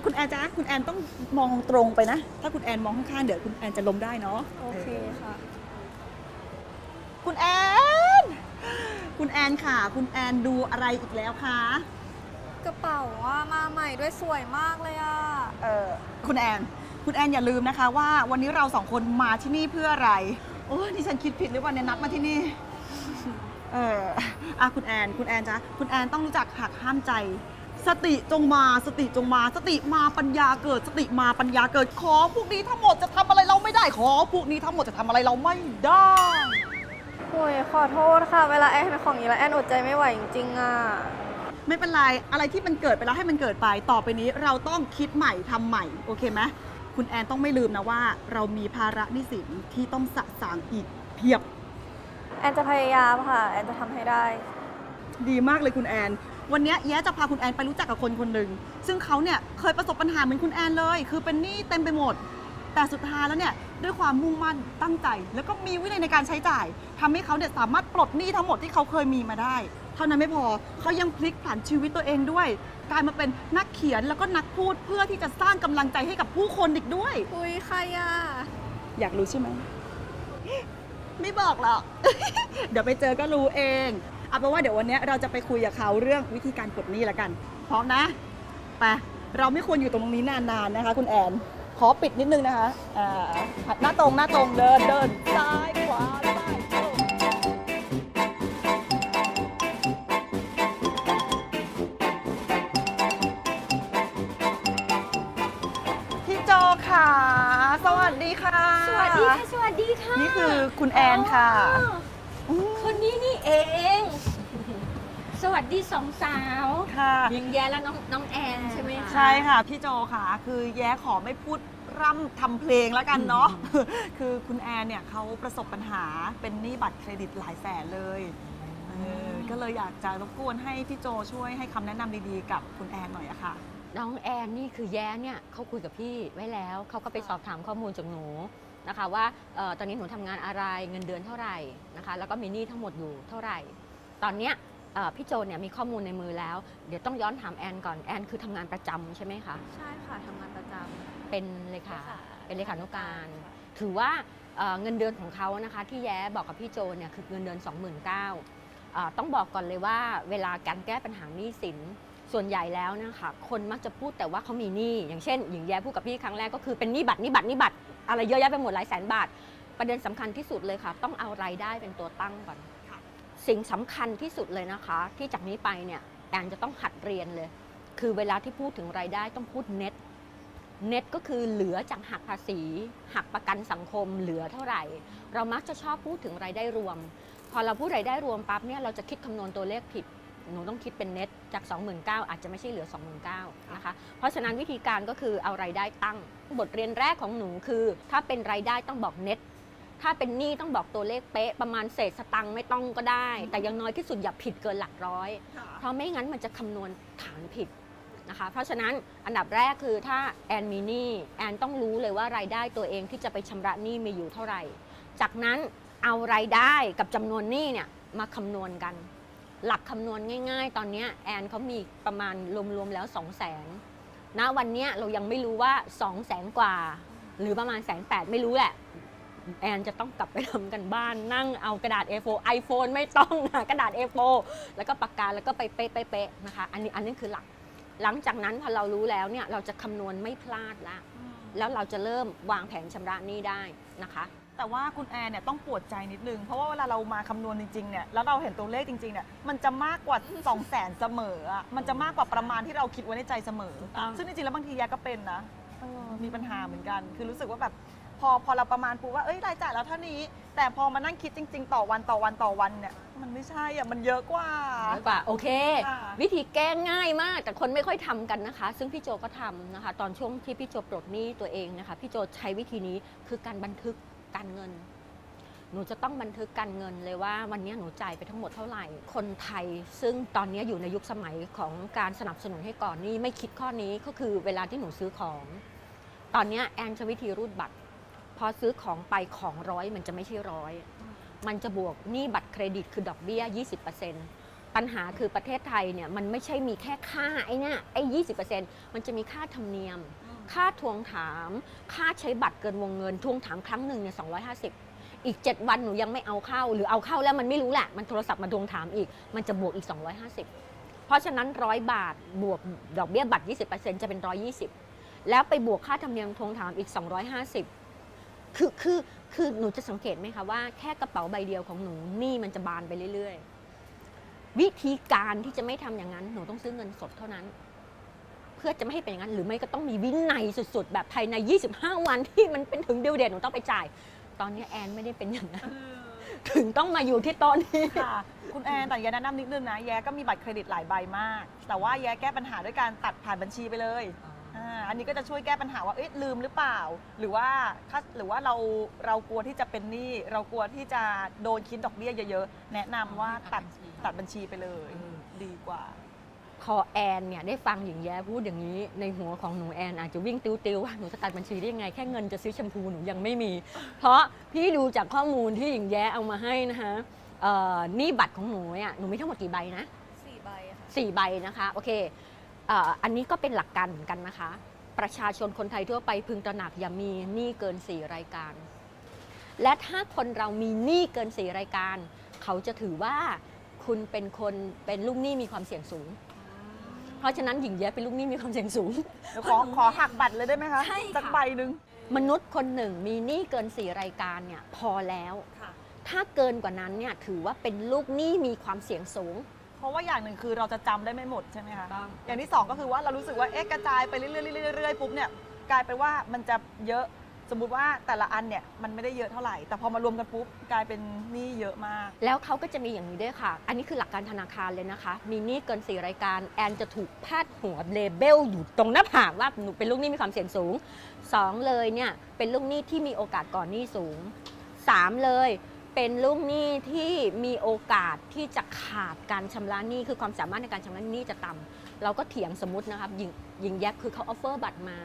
ออคุณแอนจ้าคุณแอนต้องมองตรงไปนะ ถ้าคุณแอนมองข้างๆเดี๋ยวคุณแอนจะล้มได้เนาะโอเคค่ะ คุณแอน คุณแอนค่ะ คุณแอนดูอะไรอีกแล้วคะกระเป๋าว่ามาใหม่ด้วยสวยมากเลยอะเออคุณแอน คุณแอนอย่าลืมนะคะ ว่าวันนี้เราสองคนมาที่นี่เพื่ออะไรโอ้ยนี่ฉันคิดผิดหรือเปล่าเนี่ยนัดมาที่นี่เอออะคุณแอน คุณแอนจ้ะคุณแอนต้องรู้จักหักห้ามใจ สติจงมาสติจงมา สติมาปัญญาเกิด สติมาปัญญาเกิดขอพวกนี้ทั้งหมดจะทำอะไรเราไม่ได้ขอพวกนี้ทั้งหมดจะทำอะไรเราไม่ได้ โอ้ยขอโทษค่ะ เวลาแอนเป็นของอย่างนี้แล้วแอนอดใจไม่ไหวจริงๆอะ ไม่เป็นไรอะไรที่มันเกิดไปแล้วให้มันเกิดไปต่อไปนี้เราต้องคิดใหม่ทำใหม่โอเคไหมคุณแอนต้องไม่ลืมนะว่า เรามีภาระหนิสินที่ต้องสะสางอีกเพียบ แอนจะพยายามค่ะ แอนจะทำให้ได้ ดีมากเลยคุณแอน วันนี้แย้จะพาคุณแอนไปรู้จักกับคนคนหนึ่งซึ่งเขาเนี่ยเคยประสบปัญหาเหมือนคุณแอนเลย คือเป็นหนี้เต็มไปหมด แต่สุดท้ายแล้วเนี่ยด้วยความมุ่งมั่นตั้งใจ แล้วก็มีวินัยในการใช้จ่ายทำให้เขาเนี่ยสามารถปลดหนี้ทั้งหมดที่เขาเคยมีมาได้ เท่านั้นไม่พอเขายังพลิกผันชีวิตตัวเองด้วย กลายมาเป็นนักเขียนแล้วก็นักพูดเพื่อที่จะสร้างกำลังใจให้กับผู้คนอีกด้วยอุ้ยใครอะ อยากรู้ใช่ไหม ไม่บอกหรอก เดี๋ยวไปเจอก็รู้เอง เอาเป็นว่าเดี๋ยววันนี้เราจะไปคุยกับเขาเรื่องวิธีการปลดหนี้ละกัน พร้อมนะไปเราไม่ควรอยู่ตรงนี้นานๆนะคะ คุณแอน ขอปิดนิดนึงนะคะอ่าหัดหน้าตรงหน้าตรงเดินเดินซ้ายขวาซ้ายตรงพี่โจค่ะ สวัสดีค่ะ สวัสดีค่ะ สวัสดีค่ะ นี่คือคุณแอนค่ะ อ๋อ คนนี้นี่เอง สวัสดีสองสาวค่ะยังแย่และน้องน้องแอนใช่ไหมคะใช่ค่ะ พี่โจค่ะ คือแย้ขอไม่พูดร่ำทำเพลงแล้วกันเนาะ คือคุณแอนเนี่ยเขาประสบปัญหาเป็นหนี้บัตรเครดิตหลายแสนเลยเออก็เลยอยากจะรบกวนให้พี่โจช่วยให้คำแนะนำดีๆกับคุณแอนหน่อยอะค่ะ น้องแอนนี่คือแย่เนี่ยเขาคุยกับพี่ไว้แล้ว เขาก็ไปสอบถามข้อมูลจากหนู นะคะว่าเอ่อตอนนี้หนูทำงานอะไรเงินเดือนเท่าไหร่นะคะแล้วก็มีหนี้ทั้งหมดอยู่เท่าไหร่ ตอนเนี้ยเอ่อพี่โจเนี่ยมีข้อมูลในมือแล้ว เดี๋ยวต้องย้อนถามแอนก่อนแอนคือทำงานประจำใช่ไหมคะใช่ค่ะทำงานประจเป็นเลขาเลขาเป็นเลขานุการ ถือว่าเอ่อเงินเดือนของเขานะคะที่แย้บอกกับพี่โจเนี่ยคือเงินเดือน 29,000อ่าต้องบอกก่อนเลยว่าเวลาการแก้ปัญหาหนี้สินส่วนใหญ่แล้วนะคะคนมักจะพูดแต่ว่าเขามีหนี้อย่างเช่นหญิงแย้พูดกับพี่ครั้งแรกก็คือเป็นหนี้บัตรหนี้บัตรหนี้บัตร อะไรเยอะแยะไปหมดหลายแสนบาท ประเด็นสำคัญที่สุดเลยค่ะ ต้องเอารายได้เป็นตัวตั้งก่อนค่ะสิ่งสำคัญที่สุดเลยนะคะ ที่จากนี้ไปเนี่ยแอนจะต้องหัดเรียนเลย คือเวลาที่พูดถึงรายได้ต้องพูดเน็ตเน็ตก็คือเหลือจากหักภาษี หักประกันสังคมเหลือเท่าไหร่ เรามักจะชอบพูดถึงรายได้รวม พอเราพูดรายได้รวมปั๊บเนี่ยเราจะคิดคำนวณตัวเลขผิด หนูต้องคิดเป็นเน็ตจาก 29,000อาจจะไม่ใช่เหลือ 29,000นะคะเพราะฉะนั้นวิธีการก็คือเอารายได้ตั้ง บทเรียนแรกของหนูคือ ถ้าเป็นรายได้ต้องบอกเน็ตถ้าเป็นหนี้ต้องบอกตัวเลขเป๊ะประมาณเศษสตังค์ไม่ต้องก็ได้ แต่อยังน้อยที่สุดอย่าผิดเกินหลักร้อย เพราะไม่งั้นมันจะคำนวณฐานผิดนะคะ เพราะฉะนั้นอันดับแรกคือถ้าแอนมีหนี้แอนต้องรู้เลยว่ารายได้ตัวเองที่จะไปชำระหนี้มีอยู่เท่าไหร่ จากนั้นเอารายได้กับจำนวนหนี้เนี่ยมาคำนวณกัน หลักคำนวณง่าย ๆ ตอนเนี้ยแอนเขามีประมาณรวมๆแล้ว 2 0 0 0 0นณวันเนี้ยเรายังไม่รู้ว่า 2 0 0แสนกว่า หรือประมาณแสนแปดไม่รู้แหละ แอนจะต้องกลับไปทำกันบ้านนั่งเอากระดาษ A4 iPhone ไม่ต้องนะกระดาษ A4 แล้วก็ปากกาแล้วก็ไปเป๊ะๆๆนะคะ อันนี้อันนี้คือหลัก หลังจากนั้นพอเรารู้แล้วเนี่ยเราจะคำนวณไม่พลาดละแล้วเราจะเริ่มวางแผนชำระหนี้ได้นะคะ แต่ว่าคุณแอนเนี่ยต้องปวดใจนิดนึง เพราะว่าเวลาเรามาคำนวณจริงๆเนี่ยแล้วเราเห็นตัวเลขจริงๆเนี่ยมันจะมากกว่า 2 0 0แสนเสมออะมันจะมากกว่าประมาณที่เราคิดไว้ในใจเสมอถูกต้องซึ่งจริงๆแล้วบางทีแยก็เป็นนะเออมีปัญหาเหมือนกัน คือรู้สึกว่าแบบพอพอเราประมาณปุ๊บว่าเอ้ยรายจ่ายเราเท่านี้ แต่พอมานั่งคิดจริง ๆ ต่อวันต่อวันต่อวันเนี่ยมันไม่ใช่อะมันเยอะกว่า น้อยกว่าโอเค ค่ะ วิธีแก้ง่ายมาก แต่คนไม่ค่อยทำกันนะคะ ซึ่งพี่โจก็ทำนะคะ ตอนช่วงที่พี่โจปลดหนี้ตัวเองนะคะ พี่โจใช้วิธีนี้คือการบันทึก การเงิน หนูจะต้องบันทึกการเงินเลยว่าวันนี้หนูจ่ายไปทั้งหมดเท่าไหร่ คนไทย ซึ่งตอนนี้อยู่ในยุคสมัยของการสนับสนุนให้ก่อนนี้ไม่คิดข้อนี้ก็คือเวลาที่หนูซื้อของ ตอนนี้แอนใช้วิธีรูดบัตร พอซื้อของไปของร้อยมันจะไม่ใช่ร้อยมันจะบวกหนี้บัตรเครดิตคือดอกเบี้ย 20%ปัญหาคือประเทศไทยเนี่ยมันไม่ใช่มีแค่ค่าไอ้เนี่ยไอ้ยี่สิบเปอร์เซ็นต์มันจะมีค่าธรรมเนียม ค่าทวงถาม ค่าใช้บัตรเกินวงเงิน ทวงถามครั้งหนึ่งเนี่ย250อีก 7 วันหนูยังไม่เอาเข้า หรือเอาเข้าแล้วมันไม่รู้แหละ มันโทรศัพท์มาทวงถามอีก มันจะบวกอีก 250 เพราะฉะนั้น 100 บาทบวกดอกเบี้ยบัตร 20%จะเป็น 120 แล้วไปบวกค่าธรรมเนียมทวงถามอีก 250 คือคือคือหนูจะสังเกตไหมคะว่าแค่กระเป๋าใบเดียวของหนูนี่มันจะบานไปเรื่อย ๆ วิธีการที่จะไม่ทำอย่างนั้น หนูต้องซื้อเงินสดเท่านั้น พื่อจะไม่ให้เป็นอย่างนั้นหรือไม่ก็ต้องมีวินัยสุดๆ แบบภายใน 25 วันที่มันเป็นถึงเดียวเดทหนูต้องไปจ่าย ตอนนี้แอนไม่ได้เป็นอย่างนั้น ถึงต้องมาอยู่ที่โต๊ะนี้ ค่ะ คุณแอนแต่แย้แนะนำนิดนึงนะ แย้ก็มีบัตรเครดิตหลายใบมาก แต่ว่าแย้แก้ปัญหาด้วยการตัดผ่านบัญชีไปเลยอ่าอันนี้ก็จะช่วยแก้ปัญหาว่าเอ๊ะลืมหรือเปล่า หรือว่าถ้าหรือว่าเราเรากลัวที่จะเป็นหนี้เรากลัวที่จะโดนคิดดอกเบี้ยเยอะๆ แนะนำว่าตัดตัดบัญชีไปเลย ดีกว่า พอแอนเนี่ยได้ฟังหญิงแย้พูดอย่างนี้ ในหัวของหนูแอนอาจจะวิ่งติ้วๆว่าหนูจะตัดบัญชีได้ยังไง แค่เงินจะซื้อแชมพูหนูยังไม่มี เพราะพี่ดูจากข้อมูลที่หญิงแย้เอามาให้นะคะเอ่อหนี่บัตรของหนูเนี่ยหนูมีทั้งหมดกี่ใบนะสี่ใบค่ะสี่ใบนะคะโอเคเอ่ออันนี้ก็เป็นหลักการเหมือนกันนะคะ ประชาชนคนไทยทั่วไปพึงตระหนักอย่ามีหนี้เกิน 4 รายการ และถ้าคนเรามีหนี้เกิน 4 รายการ เขาจะถือว่าคุณเป็นคนเป็นลูกหนี้มีความเสี่ยงสูง เพราะฉะนั้นหญิงแย้เป็นลูกหนี้มีความเสี่ยงสูง เดี๋ยวขอขอหักบัตรเลยได้ไหมคะใช่ค่ะ สักใบหนึ่ง มนุษย์คนหนึ่งมีหนี้เกิน 4 รายการเนี่ยพอแล้ว ถ้าเกินกว่านั้นเนี่ยถือว่าเป็นลูกหนี้มีความเสี่ยงสูง เพราะว่าอย่างหนึ่งคือเราจะจำได้ไม่หมดใช่ไหมคะต้อง อย่างที่สองก็คือว่าเรารู้สึกว่าเอ๊ะกระจายไปเรื่อยๆเรื่อยๆปุ๊บเนี่ยกลายเป็นว่ามันจะเยอะ สมมุติว่าแต่ละอันเนี่ยมันไม่ได้เยอะเท่าไหร่ แต่พอมารวมกันปุ๊บกลายเป็นหนี้เยอะมาก แล้วเขาก็จะมีอย่างนี้ด้วยค่ะ อันนี้คือหลักการธนาคารเลยนะคะ มีหนี้เกิน 4 รายการ แอนจะถูกพาดหัวเลเบลอยู่ตรงหน้าผากว่าหนูเป็นลูกหนี้มีความเสี่ยงสูง 2 เลยเนี่ยเป็นลูกหนี้ที่มีโอกาสก่อนหนี้สูง 3 เลยเป็นลูกหนี้ที่มีโอกาสที่จะขาดการชำระหนี้คือความสามารถในการชำระหนี้จะต่ำเราก็เถียงสมมตินะครับยิงยิงแยกคือเขาออฟเฟอร์บัตรมา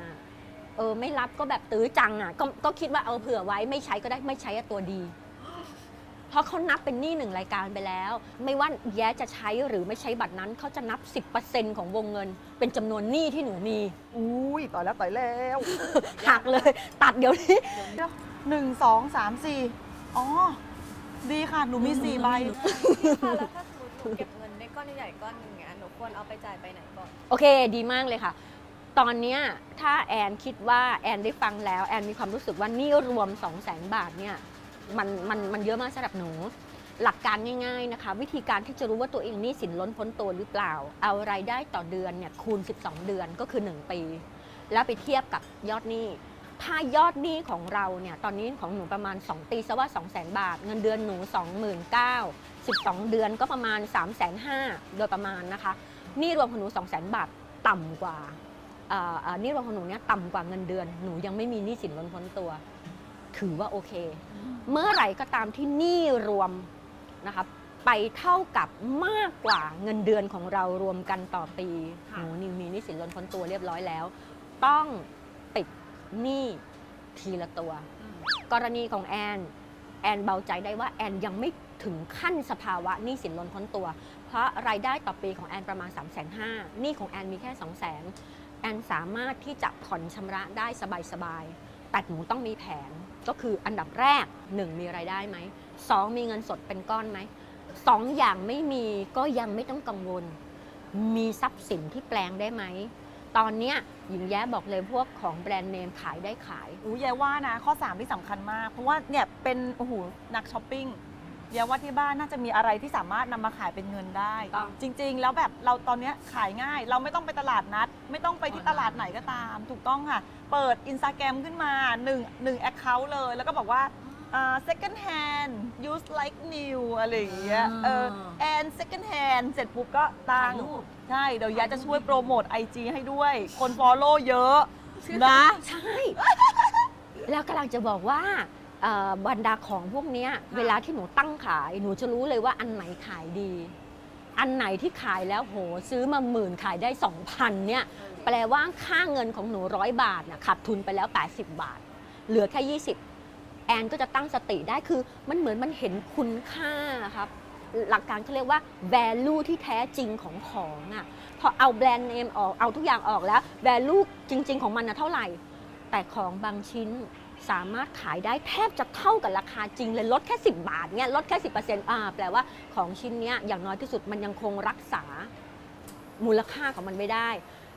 เออไม่รับก็แบบตื้อจังอะก็ก็คิดว่าเอาเผื่อไว้ไม่ใช้ก็ได้ไม่ใช้อะตัวดี เพราะเขานับเป็นหนี้หนึ่งรายการไปแล้ว ไม่ว่าแย้จะใช้หรือไม่ใช้บัตรนั้นเขาจะนับ 10%ของวงเงิน เป็นจำนวนหนี้ที่หนูมีอุ้ยต่อยแล้วต่อยแล้วหักเลย ตัดเดี๋ยวนี้หนึ่งสองสามสี่อ๋อ ดีค่ะ หนูมีสี่ใบ ค่ะแล้วถ้าสมมติหนูเก็บเงินได้ก้อนใหญ่ๆก้อนหนึ่งเนี้ยหนูควรเอาไปจ่ายไปไหนก่อน โอเค ดีมากเลยค่ะ ตอนเนี้ยถ้าแอนคิดว่าแอนได้ฟังแล้วแอนมีความรู้สึกว่านี่รวม 2 0 0 0 0 0บาทเนี่ยมันมันมันเยอะมากสำหรับหนู หลักการง่าย ๆนะคะ วิธีการที่จะรู้ว่าตัวเองนี้สินล้นพ้นตัวหรือเปล่า เอารายได้ต่อเดือนเนี่ยคูณ 12 เดือนก็คือ 1 ปี แล้วไปเทียบกับยอดหนี้ถ้ายอดหนี้ของเราเนี่ยตอนนี้ของหนูประมาณ2ตีซะว่า 2 0 0 0 0 0บาท เงินเดือนหนู 29,000 12 เดือนก็ประมาณ 3 5 0 0 0โดยประมาณนะคะหนี้รวมของหนู 2 0 0 0 0 0บาทต่ำกว่า หนี้รวมของหนูเนี่ยต่ำกว่าเงินเดือน หนูยังไม่มีหนี้สินล้นพ้นตัว ถือว่าโอเค เมื่อไหร่ก็ตามที่หนี้รวมนะคะไปเท่ากับมากกว่าเงินเดือนของเรารวมกันต่อปีหนูนิวมีหนี้สินล้นพ้นตัวเรียบร้อยแล้ว ต้องปิดหนี้ทีละตัว กรณีของแอนแอนเบาใจได้ว่าแอนยังไม่ถึงขั้นสภาวะหนี้สินล้นพ้นตัว เพราะรายได้ต่อปีของแอนประมาณ 3 5 0 0 0 0หนี้ของแอนมีแค่ 2 0 0 0 0 0แอนสามารถที่จะผ่อนชำระได้สบายๆ แต่หนูต้องมีแผนก็คืออันดับแรก 1 มีรายได้ไหม2มีเงินสดเป็นก้อนไหมสองอย่างไม่มีก็ยังไม่ต้องกังวล มีทรัพย์สินที่แปลงได้ไหม ตอนเนี้ยหญิงแย้บอกเลยพวกของแบรนด์เนมขายได้ขาย อู้แย่ว่านะ ข้อ 3 ที่สำคัญมาก เพราะว่าเนี่ยเป็นโอ้โหนักช้อปปิ้ง แย่ว่าที่บ้านน่าจะมีอะไรที่สามารถนำมาขายเป็นเงินได้ ต้องจริง ๆ แล้วแบบเราตอนเนี้ยขายง่าย เราไม่ต้องไปตลาดนัด ไม่ต้องไปที่ตลาดไหนก็ตาม ถูกต้องค่ะ เปิดอินสตาแกรมขึ้นมา1 1 account เลย แล้วก็บอกว่าอ่า second hand use like new อะไรอย่างเงี้ยเออ and second hand เสร็จปุ๊บก็ตั้งถ่ายรูป ใช่ เดี๋ยวยาจะช่วยโปรโมท IG ให้ด้วย คน follow เยอะนะ ใช่ แล้วกำลังจะบอกว่าเอ่อ บรรดาของพวกเนี้ยเวลาที่หนูตั้งขาย หนูจะรู้เลยว่าอันไหนขายดี อันไหนที่ขายแล้วโหซื้อมาหมื่นขายได้2,000เนี่ยแปลว่าค่าเงินของหนูร้อยบาทน่ะขาดทุนไปแล้ว 80 บาท เหลือแค่ 20 แอนก็จะตั้งสติได้คือมันเหมือนมันเห็นคุณค่าครับหลักการเขาเรียกว่า value ที่แท้จริงของของอะ่ะพอเอาแบรนด์เนมออกเอาทุกอย่างออกแล้ว value จริง ๆ ของมันนะเท่าไหร่ แต่ของบางชิ้น สามารถขายได้แทบจะเท่ากับราคาจริงเลยลดแค่ 10 บาทเนี่ยลดแค่ 10%อ่าแปลว่าของชิ้นเนี้ยอย่างน้อยที่สุดมันยังคงรักษามูลค่าของมันไว้ได้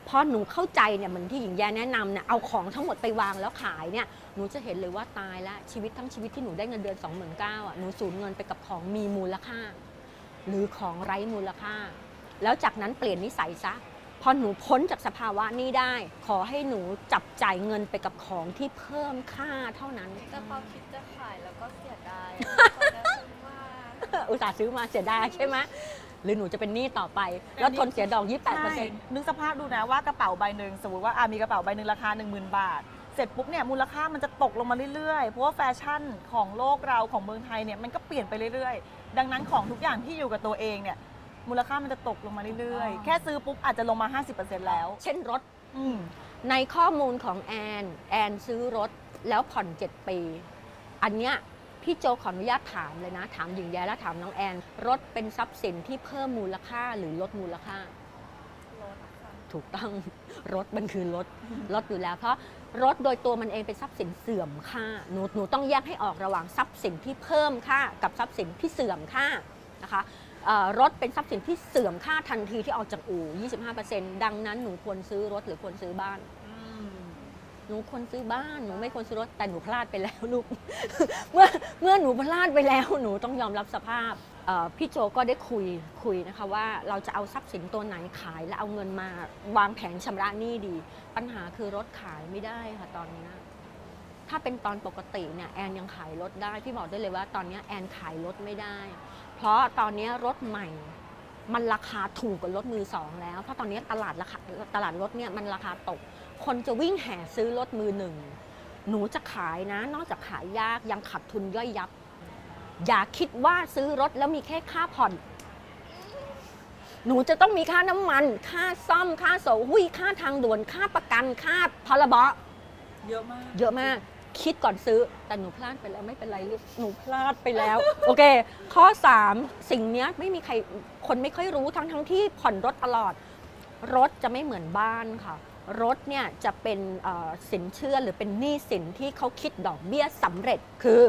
พอหนูเข้าใจเนี่ยเหมือนที่หญิงแย้แนะนำเนี่ยเอาของทั้งหมดไปวางแล้วขายเนี่ยหนูจะเห็นเลยว่าตายแล้วชีวิตทั้งชีวิตที่หนูได้เงินเดือน2 9 0 0 0อะหนูสูญเงินไปกับของมีมูลค่า หรือของไร้มูลค่า แล้วจากนั้นเปลี่ยนนิสัยซะ พอหนูพ้นจากสภาวะนี้ได้ ขอให้หนูจับจ่ายเงินไปกับของที่เพิ่มค่าเท่านั้น แต่พอคิดจะขายแล้วก็เสียดายพอได้ซื้อมาอุตส่าห์ซื้อมาเสียดายใช่ไหมหรือหนูจะเป็นหนี้ต่อไป แล้วทนเสียดอก 28%ใช่นึกสภาพดูนะว่ากระเป๋าใบหนึ่งสมมติว่าอะมีกระเป๋าใบหนึ่งราคา 10,000 บาท เสร็จปุ๊บเนี่ยมูลค่ามันจะตกลงมาเรื่อยๆ เพราะว่าแฟชั่นของโลกเราของเมืองไทยเนี่ยมันก็เปลี่ยนไปเรื่อยๆ ดังนั้นของทุกอย่างที่อยู่กับตัวเองเนี่ย มูลค่ามันจะตกลงมาเรื่อยๆ แค่ซื้อปุ๊บอาจจะลงมา 50%แล้ว เช่นรถ อืม ในข้อมูลของแอน แอนซื้อรถแล้วผ่อน 7 ปี อันเนี้ยพี่โจขออนุญาตถามเลยนะ ถามหญิงแย้และถามน้องแอน รถเป็นทรัพย์สินที่เพิ่มมูลค่าหรือลดมูลค่ารถค่ะถูกต้อง รถมันคือรถรถอยู่แล้ว เพราะรถโดยตัวมันเองเป็นทรัพย์สินเสื่อมค่าหนูหนูต้องแยกให้ออกระหว่างทรัพย์สินที่เพิ่มค่ากับทรัพย์สินที่เสื่อมค่านะคะ เอ่อรถเป็นทรัพย์สินที่เสื่อมค่าทันทีที่ออกจากอู่ 25%ดังนั้นหนูควรซื้อรถหรือควรซื้อบ้านหนูควรซื้อบ้านหนูไม่ควรซื้อรถแต่หนูพลาดไปแล้วลูก เมื่อเมื่อหนูพลาดไปแล้วหนูต้องยอมรับสภาพเอ่อพี่โจก็ได้คุยคุยนะคะว่าเราจะเอาทรัพย์สินตัวไหนขายแล้วเอาเงินมาวางแผนชำระหนี้ดี ปัญหาคือรถขายไม่ได้ค่ะตอนนี้ถ้าเป็นตอนปกติเนี่ยแอนยังขายรถได้พี่บอกได้เลยว่าตอนนี้แอนขายรถไม่ได้ เพราะตอนนี้รถใหม่ มันราคาถูกกว่ารถมือสองแล้ว เพราะตอนนี้ตลาดราคาตลาดรถเนี่ยมันราคาตก คนจะวิ่งแห่ซื้อรถมือหนึ่ง หนูจะขายนะ นอกจากขายยากยังขาดทุนย่อยยับ อย่าคิดว่าซื้อรถแล้วมีแค่ค่าผ่อน หนูจะต้องมีค่าน้ำมัน ค่าซ่อม ค่าโสหุยค่าทางด่วน ค่าประกัน ค่าพรบ เยอะมาก เยอะมาก คิดก่อนซื้อแต่หนูพลาดไปแล้วไม่เป็นไรลูกหนูพลาดไปแล้ว โอเค ข้อ 3 สิ่งเนี้ยไม่มีใครคนไม่ค่อยรู้ทั้งทั้งที่ผ่อนรถตลอด รถจะไม่เหมือนบ้านค่ะ รถเนี่ยจะเป็นเอ่อสินเชื่อหรือเป็นหนี้สินที่เขาคิดดอกเบี้ยสำเร็จคือ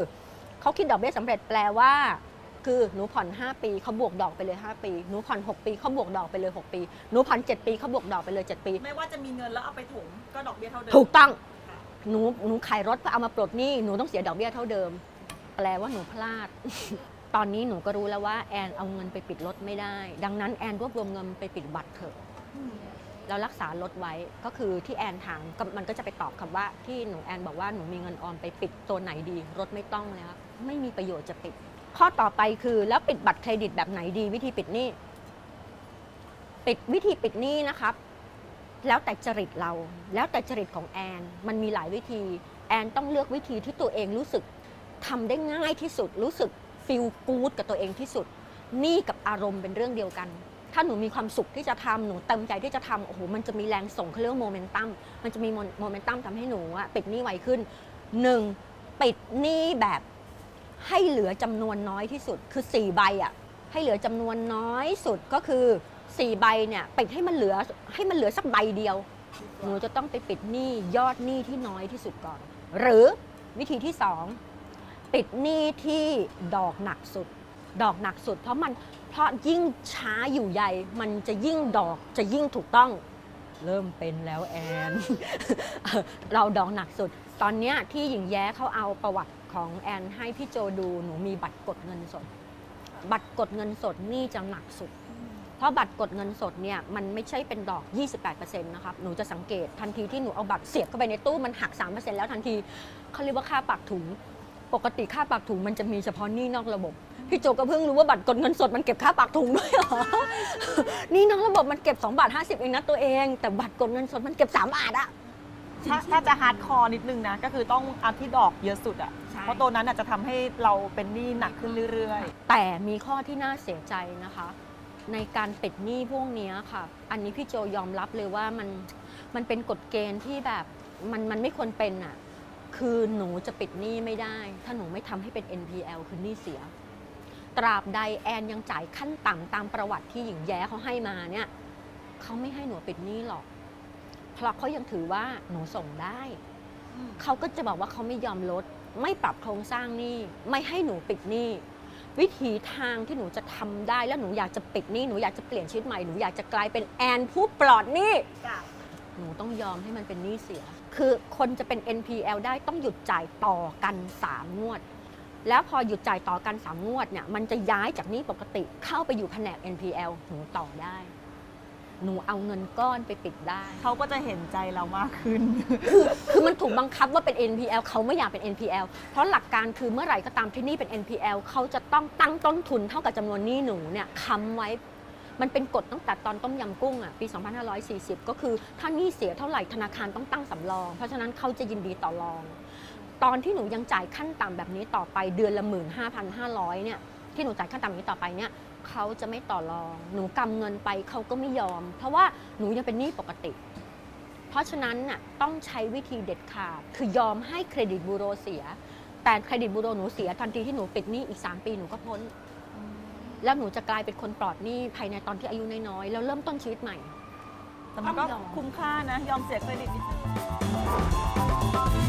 เขาคิดดอกเบี้ยสำเร็จแปลว่า คือหนูผ่อน 5 ปีเขาบวกดอกไปเลย 5 ปีหนูผ่อน 6 ปีเขาบวกดอกไปเลย 6 ปีหนูผ่อน 7 ปีเขาบวกดอกไปเลย 7 ปี ไม่ว่าจะมีเงินแล้วเอาไปถมก็ดอกเบี้ยเท่าเดิมถูกต้อง หนูหนูขายรถเพื่อเอามาปลดหนี้หนูต้องเสียดอกเบี้ยเท่าเดิม แปลว่าหนูพลาด ตอนนี้หนูก็รู้แล้วว่าแอนเอาเงินไปปิดรถไม่ได้ ดังนั้นแอนรวบรวมเงินไปปิดบัตรเถอะเรารักษารถไว้ก็คือที่แอนถามมันก็จะไปตอบคำว่าที่หนูแอนบอกว่าหนูมีเงินออมไปปิดตัวไหนดี รถไม่ต้องแล้วไม่มีประโยชน์จะปิด ข้อต่อไปคือแล้วปิดบัตรเครดิตแบบไหนดี วิธีปิดหนี้ปิดวิธีปิดหนี้นะครับ แล้วแต่จริตเรา แล้วแต่จริตของแอน มันมีหลายวิธี แอนต้องเลือกวิธีที่ตัวเองรู้สึกทำได้ง่ายที่สุด รู้สึกฟีลกู๊ดกับตัวเองที่สุด นี่กับอารมณ์เป็นเรื่องเดียวกัน ถ้าหนูมีความสุขที่จะทำหนูเต็มใจที่จะทำโอ้โหมันจะมีแรงส่งเขาเรียกว่าโมเมนตัมมันจะมีโมเมนตัมทำให้หนูอะปิดหนี้ไวขึ้นหนึ่งปิดหนี้แบบให้เหลือจำนวนน้อยที่สุดคือ4ใบอะให้เหลือจำนวนน้อยสุดก็คือ 4ใบเนี่ยปิดให้มันเหลือให้มันเหลือสักใบเดียว หนูจะต้องไปปิดหนี้ยอดหนี้ที่น้อยที่สุดก่อน หรือวิธีที่2ปิดหนี้ที่ดอกหนักสุด ดอกหนักสุด เพราะมันเพราะยิ่งช้าอยู่ใหญ่ มันจะยิ่งดอกจะยิ่งถูกต้อง เริ่มเป็นแล้วแอน เราดอกหนักสุด ตอนเนี้ยที่หญิงแย้เขาเอาประวัติของแอนให้พี่โจดูหนูมีบัตรกดเงินสด บัตรกดเงินสดนี่จะหนักสุด เพราะบัตรกดเงินสดเนี่ยมันไม่ใช่เป็นดอก 28%นะครับ หนูจะสังเกตทันทีที่หนูเอาบัตรเสียบเข้าไปในตู้มันหัก 3%แล้วทันทีเขาเรียกว่าค่าปากถุง ปกติค่าปากถุงมันจะมีเฉพาะหนี้นอกระบบ พี่โจก็เพิ่งรู้ว่าบัตรกดเงินสดมันเก็บค่าปากถุงด้วยเหรอหนี่นอกระบบมันเก็บ2บาท50 เองนะตัวเอง แต่บัตรกดเงินสดมันเก็บ3บาทอะ ถ้าถ้าจะฮาร์ดคอร์นิดนึงนะ ก็คือต้องเอาที่ดอกเยอะสุดอะใช่ เพราะตัวนั้นอาจจะทำให้เราเป็นหนี้หนักขึ้นเรื่อย แต่มีข้อที่น่าเสียใจนะคะ ในการปิดหนี้พวกเนี้ยค่ะ อันนี้พี่โจยอมรับเลยว่ามันมันเป็นกฎเกณฑ์ที่แบบมันมันไม่ควรเป็นอะ คือหนูจะปิดหนี้ไม่ได้ ถ้าหนูไม่ทำให้เป็น NPL คือหนี้เสียแต่ตราบใดแอนยังจ่ายขั้นต่ำตามประวัติที่หญิงแย้เขาให้มาเนี่ยเขาไม่ให้หนูปิดหนี้หรอก เพราะเขายังถือว่าหนูส่งได้ เขาก็จะบอกว่าเขาไม่ยอมลด ไม่ปรับโครงสร้างหนี้ ไม่ให้หนูปิดหนี้ วิธีทางที่หนูจะทำได้ แล้วหนูอยากจะปิดหนี้หนูอยากจะเปลี่ยนชีวิตใหม่หนูอยากจะกลายเป็นแอนผู้ปลอดหนี้หนูต้องยอมให้มันเป็นหนี้เสีย คือคนจะเป็น NPL ได้ต้องหยุดจ่ายต่อกัน 3 งวด แล้วพอหยุดจ่ายต่อกัน 3 งวดเนี่ยมันจะย้ายจากหนี้ปกติเข้าไปอยู่แผนก NPL หนูต่อได้ หนูเอาเงินก้อนไปปิดได้ เขาก็จะเห็นใจเรามากขึ้นคือมันถูกบังคับว่าเป็น NPL เขาไม่อยากเป็น NPL เพราะหลักการคือเมื่อไหร่ก็ตามที่หนี่เป็น NPL เขาจะต้องตั้งต้นทุนเท่ากับจำนวนหนี้หนูเนี่ยค้ำไว้ มันเป็นกฎตั้งแต่ตอนต้มยำกุ้งอะปี 2540 ก็คือถ้าหนี้เสียเท่าไหร่ธนาคารต้องตั้งสำรอง เพราะฉะนั้นเขาจะยินดีต่อรอง ตอนที่หนูยังจ่ายขั้นต่ำแบบนี้ต่อไปเดือนละ 15,500เนี่ยที่หนูจ่ายขั้นต่ำแบบนี้ต่อไปเนี่ย เขาจะไม่ต่อรอง หนูกำเงินไปเขาก็ไม่ยอม เพราะว่าหนูยังเป็นหนี้ปกติ เพราะฉะนั้นน่ะต้องใช้วิธีเด็ดขาด คือยอมให้เครดิตบูโรเสีย แต่เครดิตบูโรหนูเสียทันทีที่หนูปิดหนี้อีก 3 ปีหนูก็พ้น แล้วหนูจะกลายเป็นคนปลอดหนี้ภายในตอนที่อายุน้อยๆแล้วเริ่มต้นชีวิตใหม่แต่มันก็คุ้มค่านะ ยอมเสียเครดิตนิดนึง